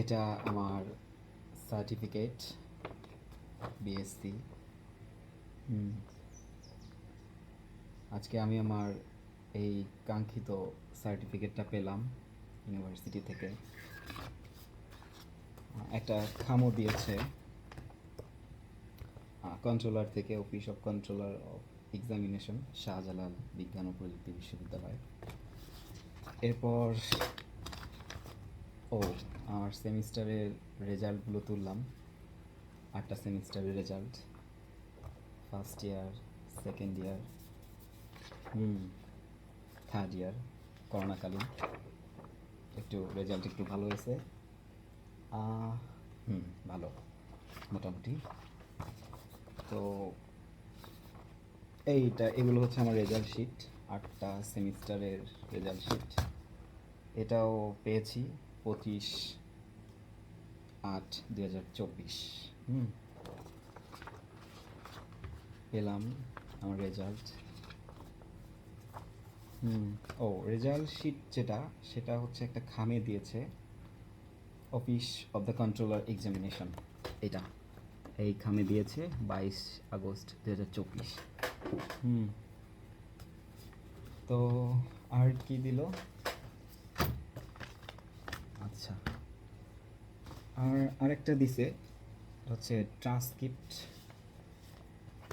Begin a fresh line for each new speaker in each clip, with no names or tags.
এটা আমার certificate BSc আজকে আমি আমার এই কাঙ্ক্ষিত সার্টিফিকেটটা পেলাম ইউনিভার্সিটি থেকে। একটা খামও দিয়েছে। কন্ট্রোলার থেকে office of controller of examination Shahjalal বিজ্ঞান ও প্রযুক্তি বিশ্ববিদ্যালয়। এরপর ও আমার সেমিস্টারের রেজাল্টগুলো তুললাম। আটটা সেমিস্টারের result. First year second year hmm third year করোনাকালীন। একটু রেজাল্ট একটু ভালো হয়েছে। হুম, ভালো, মোটামুটি। তো এইটা, এগুলো হচ্ছে আমার রেজাল্ট শিট। আটটা সেমিস্টারের রেজাল্ট শিট। এটাও পেয়েছি। পঁচিশ আট দুই হাজার চব্বিশ। হুম। পেলাম আমার রেজাল্ট হুম। ও রেজাল্ট শিট যেটা সেটা হচ্ছে একটা খামে দিয়েছে office of the controller examination এটা এই খামে দিয়েছে বাইশ আগস্ট দু হাজার চব্বিশ। হুম। তো আর কি দিল আচ্ছা আর আরেকটা দিছে হচ্ছে ট্রান্সক্রিপ্ট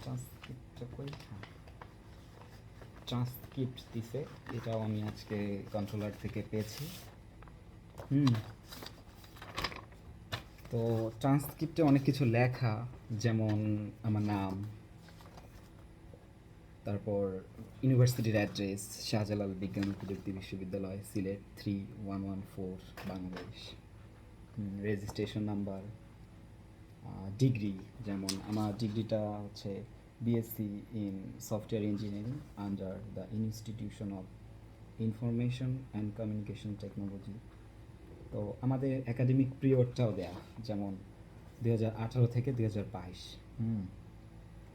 ট্রান্সক্রিপ্টটা কই? ট্রান্সক্রিপ্ট দিছে, এটাও আমি আজকে কন্ট্রোলার থেকে পেয়েছি। হুম। তো ট্রান্সক্রিপ্টে অনেক কিছু লেখা, যেমন আমার নাম, তারপর ইউনিভার্সিটির অ্যাড্রেস শাহজালাল বিজ্ঞান প্রযুক্তি বিশ্ববিদ্যালয়, Sylhet three one one four Bangladesh. Registration number degree যেমন আমার ডিগ্রিটা হচ্ছে BSc in software engineering under the institution of information and communication technology তো আমাদের একাডেমিক পিরিয়ডটাও দেয়া, যেমন দুই হাজার আঠারো থেকে দুই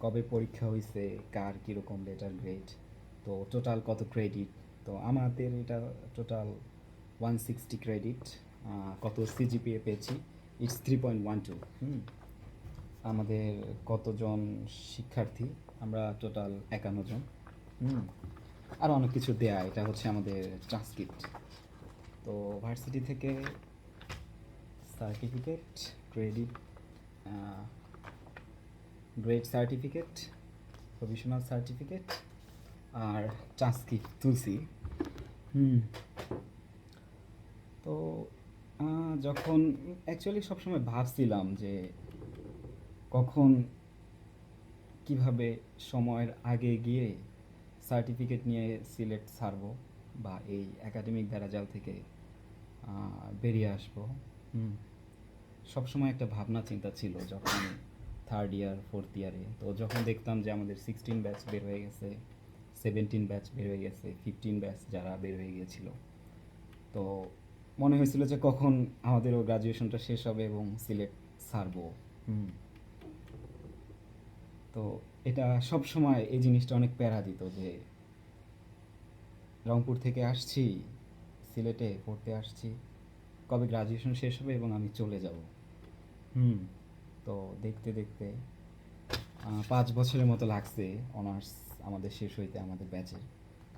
কবে পরীক্ষা হয়েছে কার কীরকম লেটার গ্রেড তো টোটাল কত ক্রেডিট তো আমাদের এটা টোটাল ওয়ান সিক্সটি ক্রেডিট কত সিজিপিএ পেয়েছি? It's three point one two hmm. আমাদের কতজন শিক্ষার্থী? আমরা টোটাল একান্ন জন। হুম। আর অনেক কিছু দেয়া, এটা হচ্ছে আমাদের ট্রান্সক্রিপ্ট তো ভার্সিটি থেকে certificate credit grade certificate provisional certificate আর ট্রান্সক্রিপ্ট তুলসি হুম। তো যখন অ্যাকচুয়ালি সবসময় ভাবছিলাম যে কখন কীভাবে সময়ের আগে গিয়ে সার্টিফিকেট নিয়ে সিলেট ছাড়বো বা এই একাডেমিক ব্যারাজাল থেকে বেরিয়ে আসব। সবসময় একটা ভাবনা চিন্তা ছিল যখন থার্ড ইয়ার ফোর্থ ইয়ারে তো যখন দেখতাম যে আমাদের সিক্সটিন ব্যাচ বের হয়ে গেছে সেভেন্টিন ব্যাচ বের হয়ে গেছে ফিফটিন ব্যাচ যারা বের হয়ে গিয়েছিল। তো মনে হয়েছিল যে কখন আমাদের আমাদেরও গ্রাজুয়েশনটা শেষ হবে এবং সিলেট ছাড়বো। হুম। তো এটা সব সময় এই জিনিসটা অনেক প্যারা দিত যে রংপুর থেকে আসছি সিলেটে পড়তে আসছি কবে গ্রাজুয়েশন শেষ হবে এবং আমি চলে যাব। হুম। তো দেখতে দেখতে পাঁচ বছরের মতো লাগছে অনার্স আমাদের শেষ হইতে আমাদের ব্যাচের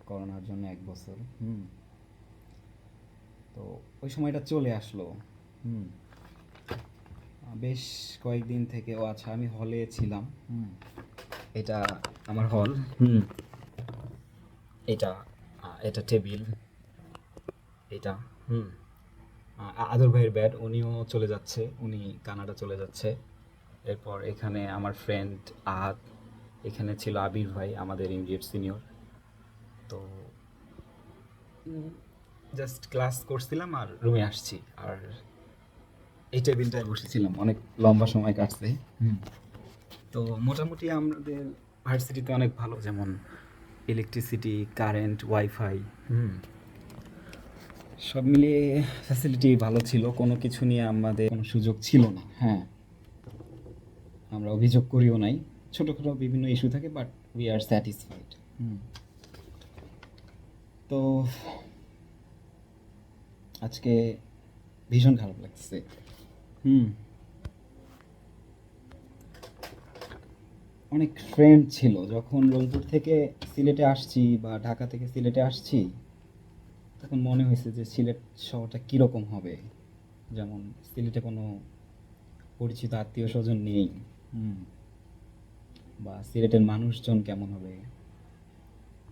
করোনার জন্য এক বছর। হুম। তো ওই সময়টা চলে আসলো। হুম। বেশ কয়েকদিন থেকে ও আচ্ছা আমি হলে ছিলাম। হুম। এটা আমার হল হুম। এটা এটা টেবিল এটা হুম। আদর ভাইয়ের ব্যাড উনিও চলে যাচ্ছে। উনি কানাডা চলে যাচ্ছে। এরপর এখানে আমার ফ্রেন্ড আহাদ এখানে ছিল আবির ভাই আমাদের ইমিডিয়েট সিনিয়র তো জাস্ট ক্লাস করছিলাম আর রুমে আসছি। আর এই টেবিলটায় বসেছিলাম। অনেক লম্বা সময় কাটছে। তো মোটামুটি আমাদের ভার্সিটিতে অনেক ভালো যেমন ইলেকট্রিসিটি কারেন্ট ওয়াইফাই সব মিলিয়ে ফ্যাসিলিটি ভালো ছিল। কোনো কিছু নিয়ে আমাদের কোনো সুযোগ ছিল না। হ্যাঁ। আমরা অভিযোগ করিও নাই। ছোটোখাটো বিভিন্ন ইস্যু থাকে বাট উই আর স্যাটিসফাইড তো আজকে ভীষণ খারাপ লাগছে। হুম। অনেক ফ্রেন্ড ছিল যখন রংপুর থেকে সিলেটে আসছি বা ঢাকা থেকে সিলেটে আসছি তখন মনে হয়েছে যে সিলেট শহরটা কীরকম হবে? যেমন সিলেটে কোনো পরিচিত আত্মীয় স্বজন নেই। হুম। বা সিলেটের মানুষজন কেমন হবে?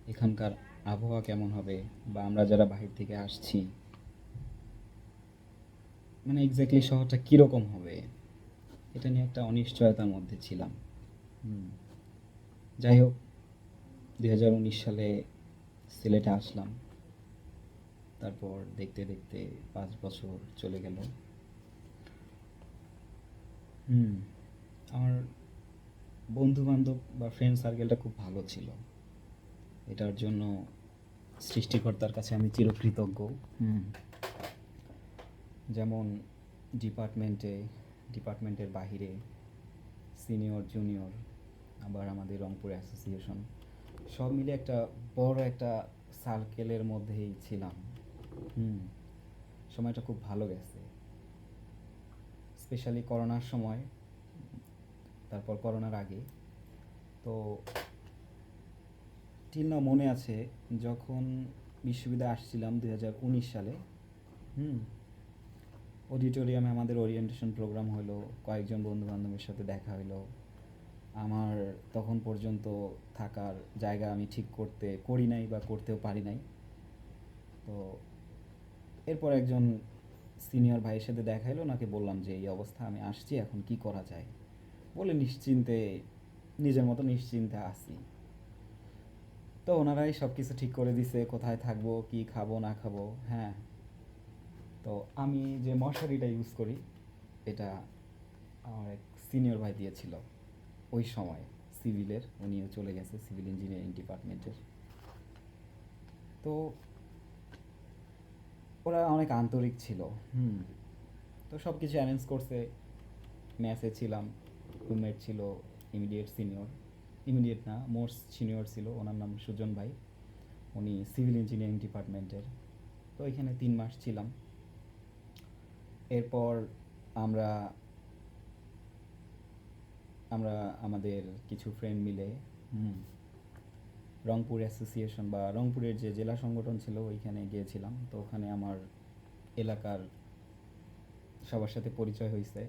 এখানকার আবহাওয়া কেমন হবে? বা আমরা যারা বাহির থেকে আসছি মানে এক্স্যাক্টলি শহরটা কীরকম হবে? এটা নিয়ে একটা অনিশ্চয়তার মধ্যে ছিলাম। যাই হোক, দুই হাজার উনিশ সালে সিলেটে আসলাম। তারপর দেখতে দেখতে পাঁচ বছর চলে গেল। হুম, আমার বন্ধু বান্ধব বা ফ্রেন্ড সার্কেলটা খুব ভালো ছিল। এটার জন্য সৃষ্টিকর্তার কাছে আমি চিরকৃতজ্ঞ। হুম। যেমন ডিপার্টমেন্টে, ডিপার্টমেন্টের বাহিরে, সিনিয়র, জুনিয়র, আবার আমাদের রংপুর অ্যাসোসিয়েশন সব মিলে একটা বড় একটা সার্কেলের মধ্যেই ছিলাম। হুম, সময়টা খুব ভালো গেছে। স্পেশালি করোনার সময়, তারপর করোনার আগে। তো ঠিক না, মনে আছে, যখন বিশ্ববিদ্যালয়ে আসছিলাম দু হাজার উনিশ সালে, হুম অডিটোরিয়ামে আমাদের ওরিয়েন্টেশন প্রোগ্রাম হলো, কয়েকজন বন্ধু বান্ধবের সাথে দেখা হলো। আমার তখন পর্যন্ত থাকার জায়গা আমি ঠিক করতে করি নাই বা করতেও পারি নাই। তো এরপর একজন সিনিয়র ভাইয়ের সাথে দেখা হলো, ওনাকে বললাম যে, এই অবস্থা, আমি আসছি, এখন কি করা যায়? বলে নিশ্চিন্তে, নিজের মতো নিশ্চিন্তে আসি। তো ওনারাই সব কিছু ঠিক করে দিছে, কোথায় থাকব, কি খাব, না খাব হ্যাঁ। তো আমি যে মশারিটা ইউজ করি, এটা আমার এক সিনিয়র ভাই দিয়েছিল। ওই সময় সিভিলের উনিও চলে গেছে সিভিল ইঞ্জিনিয়ারিং ডিপার্টমেন্টের তো ওরা অনেক আন্তরিক ছিল, হুম। তো সব কিছু অ্যারেঞ্জ করছে ম্যাচে ছিলাম রুমমেট ছিল ইমিডিয়েট সিনিয়র ইমিডিয়েট না মোস্ট সিনিয়র ছিল, ওনার নাম সুজন ভাই। উনি সিভিল ইঞ্জিনিয়ারিং ডিপার্টমেন্টের তো এখানে তিন মাস ছিলাম। এরপর আমরা আমরা আমাদের কিছু ফ্রেন্ড মিলে রংপুর অ্যাসোসিয়েশন বা রংপুরের যে জেলা সংগঠন ছিল ওইখানে গিয়েছিলাম। তো ওখানে আমার এলাকার সবার সাথে পরিচয় হয়েছে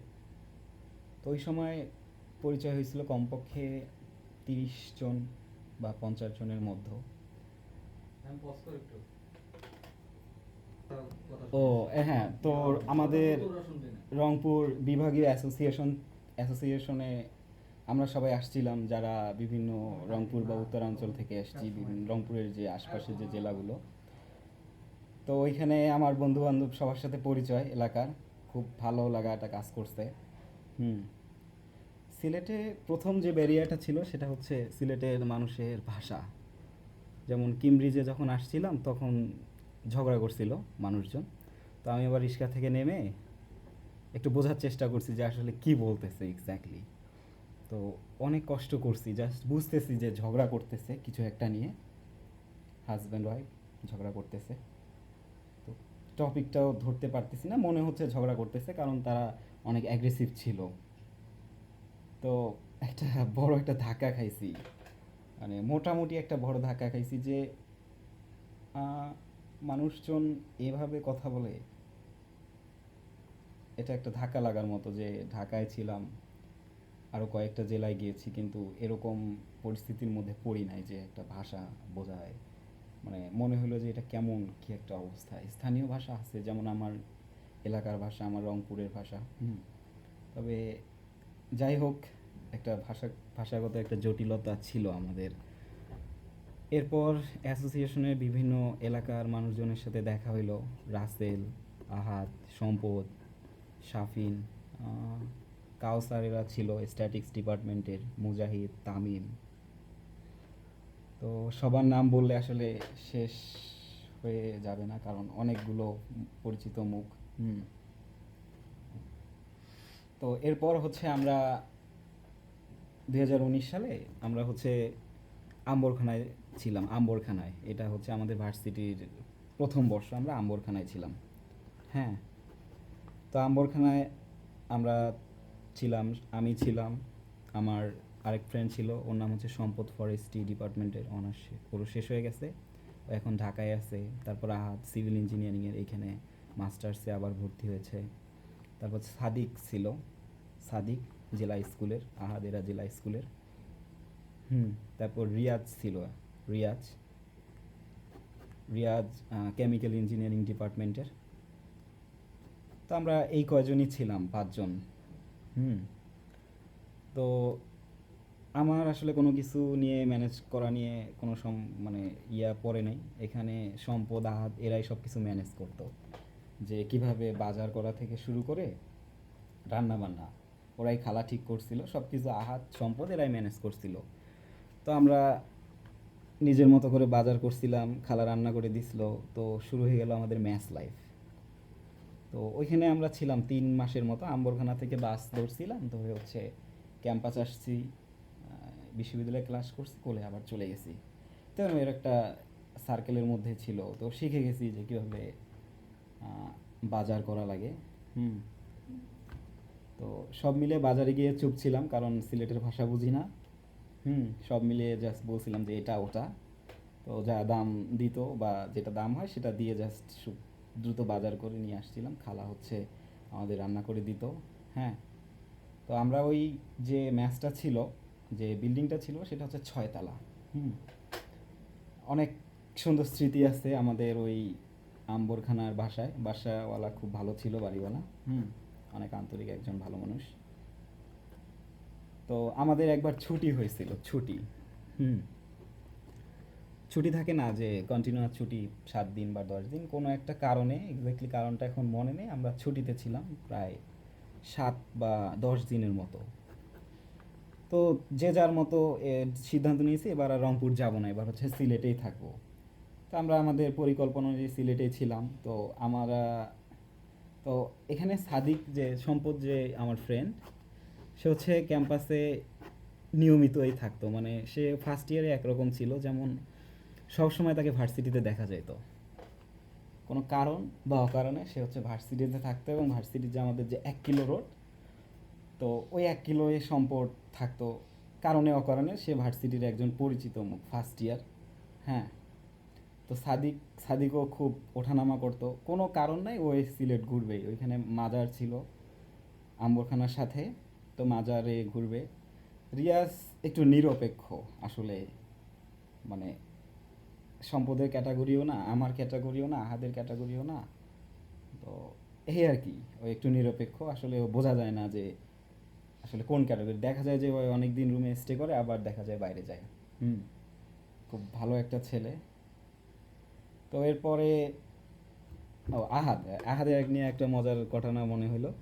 তো ওই সময় পরিচয় হয়েছিল কমপক্ষে তিরিশ জন বা পঞ্চাশ জনের মধ্যে
আমি পজ করে একটু তাও কথা
ও হ্যাঁ তো আমাদের। রংপুর বিভাগীয় অ্যাসোসিয়েশন অ্যাসোসিয়েশনে আমরা সবাই আসছিলাম যারা বিভিন্ন রংপুর বা উত্তরাঞ্চল থেকে আসছি বিভিন্ন রংপুরের যে আশপাশের যে জেলাগুলো। তো ওইখানে আমার বন্ধু বান্ধব সবার সাথে পরিচয় এলাকার। খুব ভালো লাগা একটা কাজ করছে। হুম। সিলেটে প্রথম যে ব্যারিয়ারটা ছিল সেটা হচ্ছে সিলেটের মানুষের ভাষা। যেমন কিমব্রিজে যখন আসছিলাম তখন ঝগড়া করছিল মানুষজন। তো আমি আবার রিক্সা থেকে নেমে একটু বোঝার চেষ্টা করছি যে আসলে কি বলতেছে এক্স্যাক্টলি তো অনেক কষ্ট করছি জাস্ট বুঝতেছি যে ঝগড়া করতেছে কিছু একটা নিয়ে। হাজব্যান্ড ওয়াইফ ঝগড়া করতেছে। তো টপিকটাও ধরতে পারতেছি না, মনে হচ্ছে ঝগড়া করতেছে কারণ তারা অনেক অ্যাগ্রেসিভ ছিল। তো একটা বড় একটা ধাক্কা খাইছি। মানে মোটামুটি একটা বড় ধাক্কা খাইছি যে মানুষজন এভাবে কথা বলে, এটা একটা ধাক্কা লাগার মতো যে ঢাকায় ছিলাম আরও কয়েকটা জেলায় গিয়েছি, কিন্তু এরকম পরিস্থিতির মধ্যে পড়ি নাই যে একটা ভাষা বোঝায়। মানে মনে হলো যে এটা কেমন, কি একটা অবস্থা। স্থানীয় ভাষা আছে, যেমন আমার এলাকার ভাষা, আমার রংপুরের ভাষা। তবে যাই হোক, একটা ভাষা, ভাষাগত একটা জটিলতা ছিল আমাদের। এরপর অ্যাসোসিয়েশনের বিভিন্ন এলাকার মানুষজনের সাথে দেখা হইল। রাসেল, আহাত, সম্পদ, শাফিন কাউসারেরা ছিল স্ট্যাটিক্স ডিপার্টমেন্টের মুজাহিদ, তামিম। তো সবার নাম বললে আসলে শেষ হয়ে যাবে না, কারণ অনেকগুলো পরিচিত মুখ। হুম। তো এরপর হচ্ছে আমরা দু হাজার উনিশ সালে আমরা হচ্ছে আম্বরখানায় ছিলাম, আম্বরখানায়। এটা হচ্ছে আমাদের ভার্সিটির প্রথম বর্ষ, আমরা আম্বরখানায় ছিলাম। হ্যাঁ। তো আম্বরখানায় আমরা ছিলাম, আমি ছিলাম, আমার আরেক ফ্রেন্ড ছিল, ওর নাম হচ্ছে সম্পদ ফরেস্ট্রি ডিপার্টমেন্টের অনার্স পুরো শেষ হয়ে গেছে। এখন ঢাকায় আছে, তারপর আহাদ সিভিল ইঞ্জিনিয়ারিংয়ের এইখানে মাস্টার্সে আবার ভর্তি হয়েছে। তারপর সাদিক ছিল, সাদিক জেলা স্কুলের, আহাদেরা জেলা স্কুলের। হুম, তারপর রিয়াজ ছিল। রিয়াজ। রিয়াজ কেমিক্যাল ইঞ্জিনিয়ারিং ডিপার্টমেন্টের তো আমরা এই কয়জনই ছিলাম, পাঁচজন। হুম। তো আমার আসলে কোনো কিছু নিয়ে ম্যানেজ করা নিয়ে কোনো সম মানে ইয়া পড়ে নেই। এখানে সম্পদ, আহাত, এরাই সব কিছু ম্যানেজ করতো। যে কীভাবে বাজার করা থেকে শুরু করে রান্না বান্না ওরাই খালা ঠিক করছিল সব কিছু আহাত, সম্পদ এরাই ম্যানেজ করছিল। তো আমরা নিজের মতো করে বাজার করছিলাম, খালা রান্না করে দিছিল, তো শুরু হয়ে গেল আমাদের ম্যাচ লাইফ। তো ওইখানে আমরা ছিলাম তিন মাসের মতো, আম্বরখানা থেকে বাস ধরছিলাম ধরে হচ্ছে ক্যাম্পাস আসছি বিশ্ববিদ্যালয়ে ক্লাস করছি, কোলে আবার চলে গেছি। তো এর একটা সার্কেলের মধ্যে ছিল, তো শিখে গেছি যে কীভাবে বাজার করা লাগে, হুম। তো সব মিলে বাজারে গিয়ে চুপ ছিলাম, কারণ সিলেটের ভাষা বুঝি না। হুম, সব মিলিয়ে জাস্ট বলছিলাম যে এটা ওটা। তো যা দাম দিত বা যেটা দাম হয় সেটা দিয়ে জাস্ট দ্রুত বাজার করে নিয়ে আসছিলাম। খালা হচ্ছে আমাদের রান্না করে দিত হ্যাঁ। তো আমরা ওই যে ম্যাচটা ছিল, যে বিল্ডিংটা ছিল, সেটা হচ্ছে ছয়তলা হুম। অনেক সুন্দর স্মৃতি আছে আমাদের ওই আম্বরখানার বাসায়। বাসাওয়ালা খুব ভালো ছিল, বাড়িওয়ালা, হুম। অনেক আন্তরিক একজন ভালো মানুষ। তো আমাদের একবার ছুটি হয়েছিল, ছুটি। হুম। ছুটি থাকে না যে কন্টিনিউয়াস ছুটি সাত দিন বা দশ দিন, কোনো একটা কারণে এক্স্যাক্টলি কারণটা এখন মনে নেই, আমরা ছুটিতে ছিলাম প্রায় সাত বা দশ দিনের মতো। তো যে যার মতো সিদ্ধান্ত নিয়েছি, এবার আর রংপুর যাব না, এবার হচ্ছে সিলেটেই থাকব। তো আমরা আমাদের পরিকল্পনা অনুযায়ী সিলেটেই ছিলাম, তো আমরা, তো এখানে সাদিক যে, সম্পদ যে, আমার ফ্রেন্ড সে হচ্ছে ক্যাম্পাসে নিয়মিতই থাকতো। মানে সে ফার্স্ট ইয়ারে একরকম ছিল, যেমন সব সময় তাকে ভার্সিটিতে দেখা যেত কোনো কারণ বা অকারণে সে হচ্ছে ভার্সিটিতে থাকতো এবং ভার্সিটির যে আমাদের যে এক কিলো রোড, তো ওই এক কিলো এ সম্পদ থাকতো। কারণে অকারণে সে ভার্সিটির একজন পরিচিত মুখ ফার্স্ট ইয়ার হ্যাঁ। তো সাদিক, সাদিকও খুব ওঠানামা করতো। কোনো কারণ নাই ওই সিলেট ঘুরবেই। ওইখানে মাজার ছিল, আম্বরখানার সাথে। তো মাজারে ঘুরবে। রিয়াজ একটু নিরপেক্ষ আসলে। মানে সম্পদের ক্যাটাগরিও না, আমার ক্যাটাগরিও না আহাদের ক্যাটাগরিও না। তো এই আর কি, ও একটু নিরপেক্ষ। আসলে ও বোঝা যায় না যে আসলে কোন ক্যাটাগরি। দেখা যায় যে ও অনেক দিন রুমে স্টে করে, আবার দেখা যায় বাইরে যায়। হুম, খুব ভালো একটা ছেলে। তো এরপরে, ও আহাদ। আহাদের এক নিয়ে একটা মজার ঘটনা মনে হলো।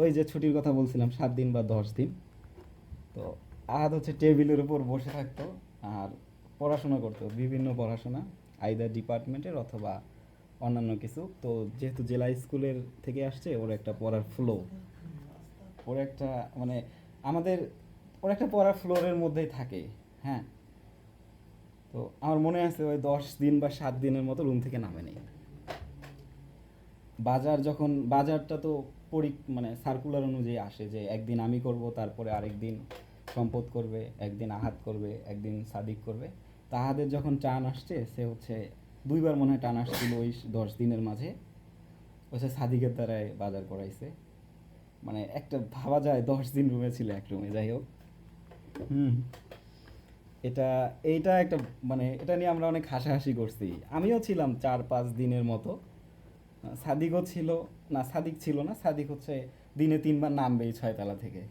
ওই যে ছুটির কথা বলছিলাম, সাত দিন বা দশ দিন। তো আহাদ হচ্ছে টেবিলের উপর বসে থাকতো আর পড়াশোনা করতো, বিভিন্ন পড়াশোনা আইদার ডিপার্টমেন্টের অথবা অন্যান্য কিছু। তো যেহেতু জেলা স্কুলের থেকে আসছে, ওর একটা পড়ার ফ্লো ওর একটা মানে আমাদের, ওর একটা পড়ার ফ্লোরের মধ্যেই থাকে হ্যাঁ। তো আমার মনে আছে ওই দশ দিন বা সাত দিনের মতো রুম থেকে নামে নেই। বাজার যখন, বাজারটা তো পরি মানে সার্কুলার অনুযায়ী আসে যে একদিন আমি করব তারপরে আরেকদিন সম্পদ করবে একদিন আহাত করবে একদিন সাদিক করবে। তাহাদের যখন টান আসছে সে হচ্ছে দুইবার মনে হয় টান আসছিল ওই দশ দিনের মাঝে। হচ্ছে সাদিকের দ্বারাই বাজার করাইছে। মানে একটা ভাবা যায় দশ দিন রুমে ছিল এক রুমে যাই হোক। হুম। এটা এইটা একটা মানে এটা নিয়ে আমরা অনেক হাসাহাসি করছি। আমিও ছিলাম চার পাঁচ দিনের মতো। সাদিকও ছিল না, সাদিক ছিল না। সাদিক হচ্ছে দিনে তিনবার নামবেই ছয়তলা থেকে।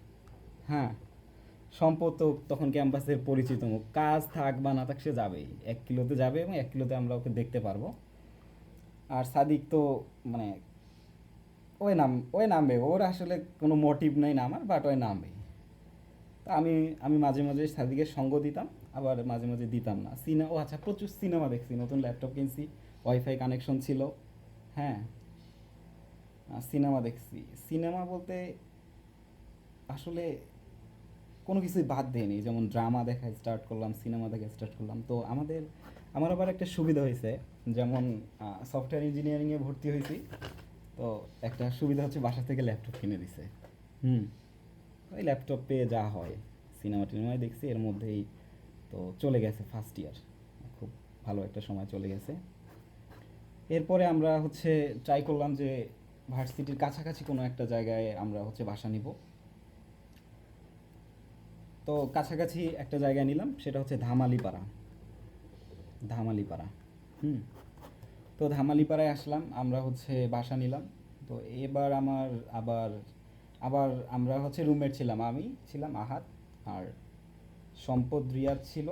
হ্যাঁ। সম্পদ তো তখন ক্যাম্পাসের পরিচিত মুখ। কাজ থাক বা না থাক সে যাবেই। এক কিলোতে যাবে এবং এক কিলোতে আমরা ওকে দেখতে পারব। আর সাদিক তো মানে ওই নাম, ওই নামবে। ওর আসলে কোনো মোটিভ নেই নামার বাট ওই নামবে তা আমি আমি মাঝে মাঝে সাদিকের সঙ্গ দিতাম, আবার মাঝে মাঝে দিতাম না। সিনেমা ও আচ্ছা প্রচুর সিনেমা দেখছি। নতুন ল্যাপটপ কিনছি ওয়াইফাই কানেকশন ছিল। হ্যাঁ। সিনেমা দেখছি। সিনেমা বলতে আসলে কোনো কিছুই বাদ দেয়নি। যেমন ড্রামা দেখা স্টার্ট করলাম সিনেমা দেখা স্টার্ট করলাম। তো আমাদের আমার আবার একটা সুবিধা হয়েছে। যেমন সফটওয়্যার ইঞ্জিনিয়ারিংয়ে ভর্তি হয়েছি। তো একটা সুবিধা হচ্ছে বাসা থেকে ল্যাপটপ কিনে দিছে। হুম। ওই ল্যাপটপ পেয়ে যা হয়। সিনেমা টিনেমায় দেখছি এর মধ্যেই তো চলে গেছে ফার্স্ট ইয়ার খুব ভালো একটা সময় চলে গেছে। এরপরে আমরা হচ্ছে ট্রাই করলাম যে ভার্সিটির কাছাকাছি কোনো একটা জায়গায় আমরা হচ্ছে বাসা নিব। তো কাছাকাছি একটা জায়গায় নিলাম, সেটা হচ্ছে ধামালিপাড়া। ধামালিপাড়া, হুম। তো ধামালিপাড়ায় আসলাম, আমরা হচ্ছে বাসা নিলাম। তো এবার আমার আবার আবার আমরা হচ্ছে রুমমেট ছিলাম, আমি ছিলাম আহাত আর সম্পদ রিয়াদ ছিল,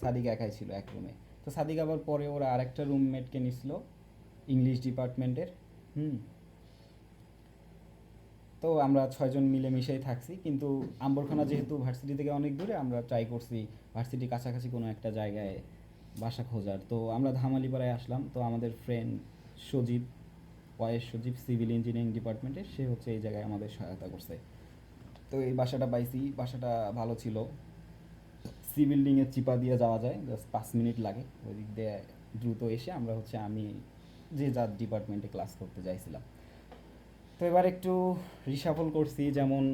সাদিক একাই ছিল এক রুমে। তো সাদিক আবার পরে ওরা আরেকটা রুমমেটকে নিছিল, ইংলিশ ডিপার্টমেন্টের, হুম। তো আমরা ছয়জন মিলেমিশেই থাকছি। কিন্তু আম্বরখানা যেহেতু ভার্সিটি থেকে অনেক দূরে, আমরা ট্রাই করছি ভার্সিটির কাছাকাছি কোনো একটা জায়গায় বাসা খোঁজার। তো আমরা ধামালিপাড়ায় আসলাম। তো আমাদের friend Sajib was Sajib civil engineering ডিপার্টমেন্টের সে হচ্ছে এই জায়গায় আমাদের সহায়তা করছে। তো এই বাসাটা পাইছি, বাসাটা ভালো ছিল। সি বিল্ডিংয়ের চিপা দিয়ে যাওয়া যায় জাস্ট পাঁচ মিনিট লাগে। ওই দিক দিয়ে দ্রুত এসে আমরা হচ্ছে আমি যে যার ডিপার্টমেন্টে ক্লাস করতে যাইছিলাম। তো এবার একটু রিসাফল করছি, যেমন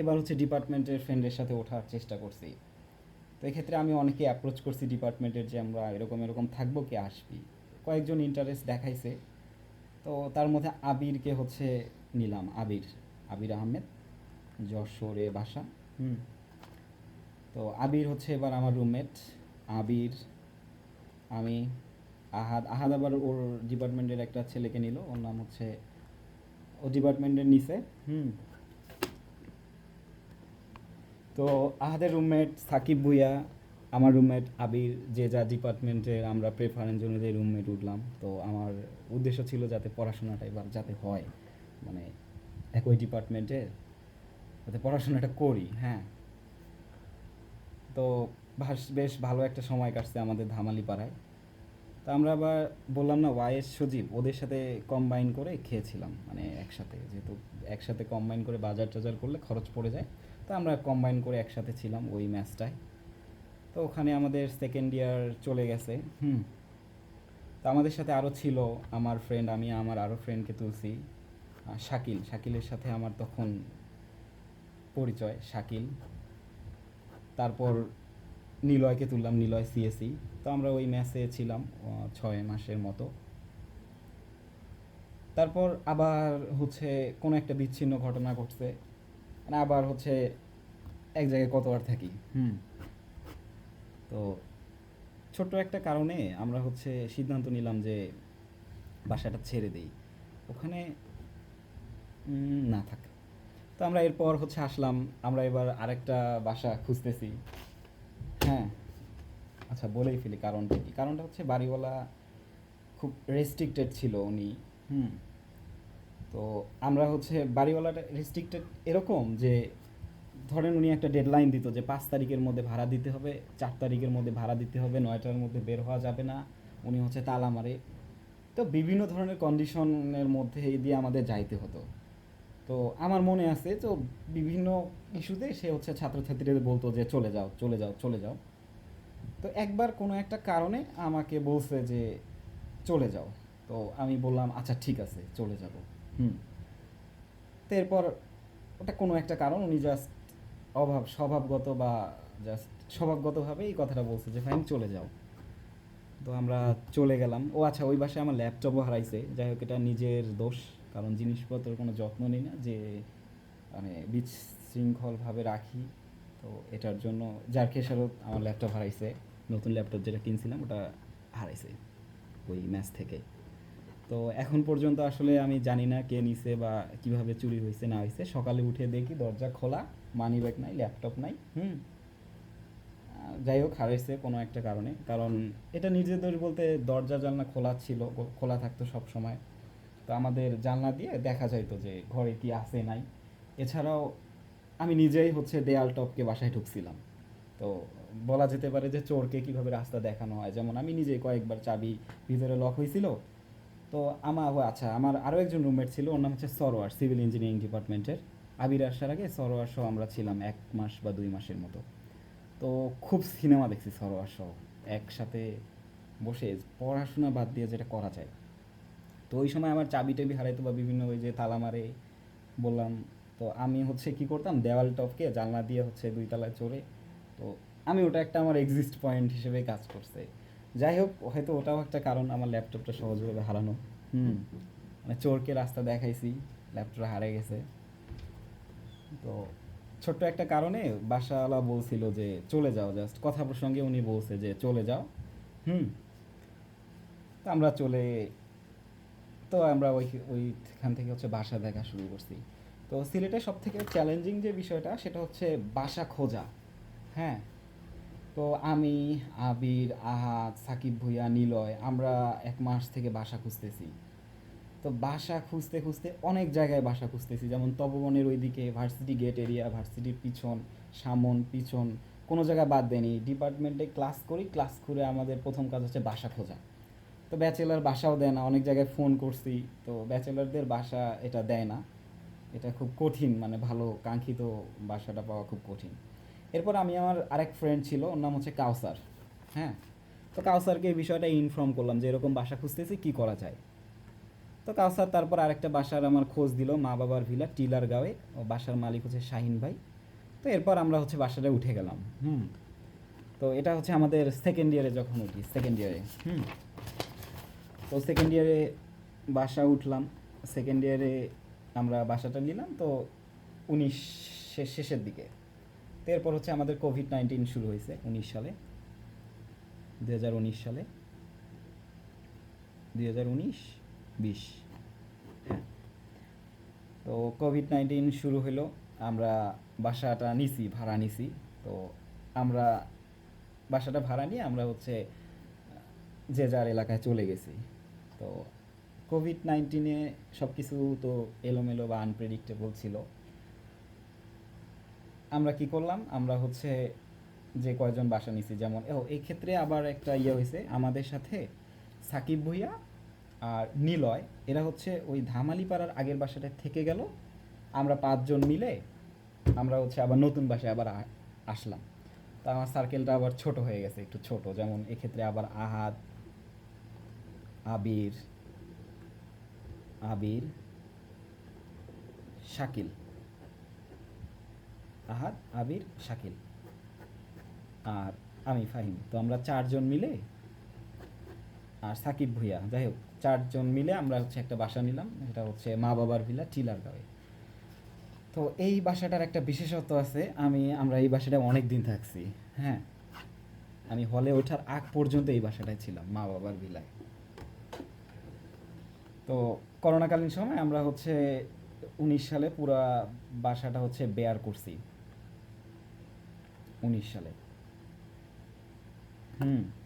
এবার হচ্ছে ডিপার্টমেন্টের ফ্রেন্ডের সাথে ওঠার চেষ্টা করছি। তো এক্ষেত্রে আমি অনেকে অ্যাপ্রোচ করছি ডিপার্টমেন্টের যে আমরা এরকম এরকম থাকব কে আসবি। কয়েকজন ইন্টারেস্ট দেখাইছে। তো তার মধ্যে আবিরকে হচ্ছে নিলাম, আবির আবির আহমেদ, যশোরে বাসা। হুম। তো আবির হচ্ছে এবার আমার রুমমেট আবির, আমি আহাদ আহাদ আবার ওর ডিপার্টমেন্টের একটা ছেলেকে নিল। ওর নাম হচ্ছে, ও ডিপার্টমেন্টের নিচে। হুম। তো আহাদের রুমমেট সাকিব ভুইয়া, আমার রুমমেট আবির, যে যা ডিপার্টমেন্টের আমরা প্রেফারেন্স অনুযায়ী রুমমেট উঠলাম। তো আমার উদ্দেশ্য ছিল যাতে পড়াশোনাটা এবার যাতে হয়। মানে একই ডিপার্টমেন্টের যাতে পড়াশোনাটা করি হ্যাঁ। তো বেশ ভালো একটা সময় কাটছে আমাদের ধামালি পাড়ায় আমরা আবার বললাম না ওয়াইএস সজীব ওদের সাথে কম্বাইন করে খেয়েছিলাম মানে একসাথে। যেহেতু একসাথে কম্বাইন করে বাজার টাজার করলে খরচ পড়ে যায় তো আমরা কম্বাইন করে একসাথে ছিলাম ওই ম্যাচটায় তো ওখানে আমাদের সেকেন্ড ইয়ার চলে গেছে হুম। তো আমাদের সাথে আরও ছিল আমার ফ্রেন্ড আমি আমার আরও ফ্রেন্ডকে তুলছি শাকিল। শাকিলের সাথে আমার তখন পরিচয় শাকিল। তারপর নিলয়কে তুললাম নিলয় সিএসি তো আমরা ওই ম্যাচে ছিলাম ছয় মাসের মতো। তারপর আবার হচ্ছে কোনো একটা বিচ্ছিন্ন ঘটনা ঘটছে। মানে আবার হচ্ছে এক জায়গায় কতবার থাকি। হুম। তো ছোট্ট একটা কারণে আমরা হচ্ছে সিদ্ধান্ত নিলাম যে বাসাটা ছেড়ে দিই। ওখানে না থাক। তো আমরা এরপর হচ্ছে আসলাম। আমরা এবার আরেকটা বাসা খুঁজতেছি। হ্যাঁ আচ্ছা বলেই ফেলি কারণটা কি? কারণটা হচ্ছে বাড়িওয়ালা খুব রেস্ট্রিক্টেড ছিল উনি। হুম? তো আমরা হচ্ছে বাড়িওয়ালাটা রেস্ট্রিক্টেড এরকম যে, ধরেন উনি একটা ডেডলাইন দিত যে পাঁচ তারিখের মধ্যে ভাড়া দিতে হবে, চার তারিখের মধ্যে ভাড়া দিতে হবে, নয়টার মধ্যে বের হওয়া যাবে না, উনি হচ্ছে তালা মারে। তো বিভিন্ন ধরনের কন্ডিশনের মধ্যে দিয়ে আমাদের যাইতে হতো। তো আমার মনে আছে, তো বিভিন্ন ইস্যুতে সে হচ্ছে ছাত্রছাত্রীদের বলতো যে, চলে যাও চলে যাও চলে যাও। তো একবার কোনো একটা কারণে আমাকে বলছে যে চলে যাও। তো আমি বললাম আচ্ছা ঠিক আছে, চলে যাব। হুম। তো এরপর ওটা কোনো একটা কারণ, উনি জাস্ট অভাব, স্বভাবগত বা জাস্ট স্বভাবগতভাবে এই কথাটা বলছে যে ফাইন চলে যাও। তো আমরা চলে গেলাম। ও আচ্ছা ওই বাসায় আমার ল্যাপটপও হারাইছে। যাই হোক, এটা নিজের দোষ, কারণ জিনিসপত্রের কোনো যত্ন নিই না যে মানে বিশৃঙ্খলভাবে রাখি। তো এটার জন্য যার খেসারত আমার ল্যাপটপ হারাইছে। নতুন ল্যাপটপ যেটা কিনছিলাম, ওটা হারাইছে ওই ম্যাচ থেকে। তো এখন পর্যন্ত আসলে আমি জানি না কে নিছে বা কীভাবে চুরি হয়েছে না হয়েছে সকালে উঠে দেখি দরজা খোলা মানি ব্যাগ নাই ল্যাপটপ নাই, হুম। যাই হোক, হারাইছে কোনো একটা কারণে। কারণ এটা নিজেদের বলতে দরজা জানলা খোলা ছিল, খোলা থাকতো সব সময়। তো আমাদের জানলা দিয়ে দেখা যাইতো যে ঘরে কি আছে, নাই। এছাড়াও আমি নিজেই হচ্ছে দেয়াল টপকে বাসায় ঢুকছিলাম। তো বলা যেতে পারে যে চোরকে কীভাবে রাস্তা দেখানো হয়। যেমন আমি নিজে কয়েকবার চাবি ভিতরে লক হয়েছিল। তো আমার আচ্ছা আমার আরও একজন রুমমেট ছিল, ওর নাম হচ্ছে সরোয়ার সিভিল ইঞ্জিনিয়ারিং ডিপার্টমেন্টের আবির আসার আগে সরোয়ার সহ আমরা ছিলাম এক মাস বা দুই মাসের মতো। তো খুব সিনেমা দেখছি সরোয়ার সহ একসাথে বসে পড়াশোনা বাদ দিয়ে যেটা করা যায়। তো ওই সময় আমার চাবি টাবি হারাইতো বা বিভিন্ন ওই যে তালা মারে বললাম, তো আমি হচ্ছে কি করতাম, দেওয়াল টপকে জানলা দিয়ে হচ্ছে দুই তলায় চড়ে তো আমি ওটা একটা আমার এক্সিস্ট পয়েন্ট হিসেবে কাজ করছে। যাই হোক, হয়তো ওটাও একটা কারণ আমার ল্যাপটপটা সহজভাবে হারানো। হুম মানে চোরকে রাস্তা দেখাইছি ল্যাপটপ হারে গেছে। তো ছোট্ট একটা কারণে বাসাওয়ালা বলছিল যে, চলে যাও জাস্ট কথা প্রসঙ্গে উনি বলছে যে, চলে যাও। হুম আমরা চলে, তো আমরা ওই, ওইখান থেকে হচ্ছে বাসা দেখা শুরু করছি। তো সিলেটের সব থেকে চ্যালেঞ্জিং যে বিষয়টা, সেটা হচ্ছে বাসা খোঁজা। হ্যাঁ। তো আমি, আবির, আহাদ, সাকিব ভুইয়া, নিলয়, আমরা এক মাস থেকে বাসা খুঁজতেছি। তো বাসা খুঁজতে খুঁজতে অনেক জায়গায় বাসা খুঁজতেছি। যেমন তপবনের ওইদিকে, ভার্সিটি গেট এরিয়া, ভার্সিটির পিছন, সামন, পিছন, কোনো জায়গায় বাদ দেয়নি। ডিপার্টমেন্টে ক্লাস করি, ক্লাস করে আমাদের প্রথম কাজ হচ্ছে বাসা খোঁজা। তো ব্যাচেলার বাসাও দেয় না, অনেক জায়গায় ফোন করছি। তো ব্যাচেলারদের বাসা এটা দেয় না। এটা খুব কঠিন মানে ভালো, কাঙ্ক্ষিত বাসাটা পাওয়া খুব কঠিন। এরপর আমি আমার আরেক ফ্রেন্ড ছিল, ওর নাম হচ্ছে কাউসার। হ্যাঁ? তো কাউসারকে এই বিষয়টা ইনফর্ম করলাম যে এরকম বাসা খুঁজতেছি, কী করা যায়? তো কাউসার তারপর আরেকটা বাসার আমার খোঁজ দিল, মা বাবার ভিলা টিলার গাঁয়ে ও বাসার মালিক হচ্ছে শাহিন ভাই। তো এরপর আমরা হচ্ছে বাসাটা উঠে গেলাম, হুম? তো এটা হচ্ছে আমাদের সেকেন্ড ইয়ারে যখন উঠি সেকেন্ড ইয়ারে হুম? তো সেকেন্ড ইয়ারে বাসা উঠলাম সেকেন্ড ইয়ারে আমরা বাসাটা নিলাম, তো উনিশ শেষের দিকে। এরপর হচ্ছে আমাদের কোভিড নাইন্টিন শুরু হয়েছে, উনিশ সালে। দু হাজার উনিশ সালে। দুই হাজার উনিশ, বিশ। হ্যাঁ। তো কোভিড নাইন্টিন শুরু হলো, আমরা বাসাটা নিছি, ভাড়া নিছি। তো আমরা বাসাটা ভাড়া নিয়ে আমরা হচ্ছে, যে যার এলাকায় চলে গেছি। তো কোভিড নাইন্টিনে সব কিছু তো এলোমেলো বা আনপ্রেডিক্টেবল ছিল। আমরা কি করলাম? আমরা হচ্ছে যে কয়জন বাসা নিছি, যেমন, ও, এই ক্ষেত্রে আবার একটা ইয়ে হয়েছে আমাদের সাথে সাকিব ভুইয়া আর নিলয়, এরা হচ্ছে ওই ধামালিপাড়ার আগের বাসাটা থেকে গেল, আমরা পাঁচজন মিলে আমরা হচ্ছে আবার নতুন বাসায় আবার আসলাম। তা আমার সার্কেলটা আবার ছোট হয়ে গেছে, একটু ছোট, যেমন এক্ষেত্রে আবার আহাদ, আবির আবির, শাকিল। আহাদ, আবির, শাকিল। আর আমি ফাহিম। তো আমরা চারজন মিলে আর সাকিব ভুইয়া। যাই হোক, চারজন মিলে আমরা হচ্ছে একটা বাসা নিলাম। এটা হচ্ছে মা বাবার ভিলা টিলার গাঁয়ে তো এই বাসাটার একটা বিশেষত্ব আছে, আমি, আমরা এই বাসাটা অনেক দিন থাকছি। হ্যাঁ আমি হলে ওঠার আগ পর্যন্ত এই বাসাটায় ছিলাম, মা বাবার ভিলায়। তো করোনাকালীন সময় আমরা হচ্ছে উনিশ সালে পুরা বাসাটা হচ্ছে বেয়ার করছি। সালে। হুম।